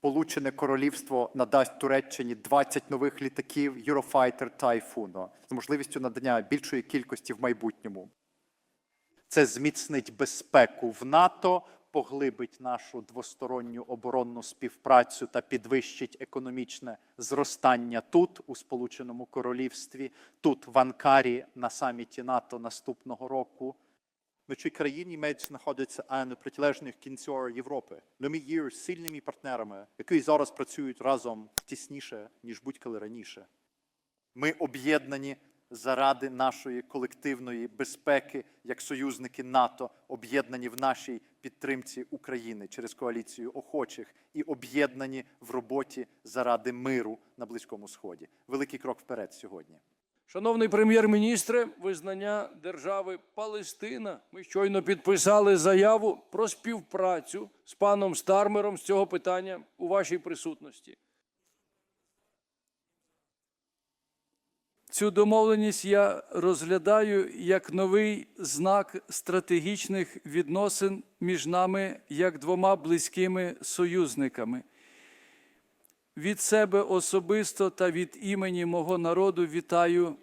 Сполучене Королівство надасть Туреччині 20 нових літаків Eurofighter Typhoon з можливістю надання більшої кількості в майбутньому. Це зміцнить безпеку в НАТО, поглибить нашу двосторонню оборонну співпрацю та підвищить економічне зростання тут, у Сполученому Королівстві, тут в Анкарі на саміті НАТО наступного року. Цій країні мають знаходитися а на протилежних кінцях Європи. Но ми є сильними партнерами, які зараз працюють разом тісніше, ніж будь-коли раніше. Ми об'єднані заради нашої колективної безпеки як союзники НАТО, об'єднані в нашій підтримці України через коаліцію охочих і об'єднані в роботі заради миру на Близькому Сході. Великий крок вперед сьогодні. Шановний прем'єр-міністре, визнання держави Палестина. Ми щойно підписали заяву про співпрацю з паном Стармером з цього питання у вашій присутності. Цю домовленість я розглядаю як новий знак стратегічних відносин між нами як двома близькими союзниками. Від себе особисто та від імені мого народу вітаю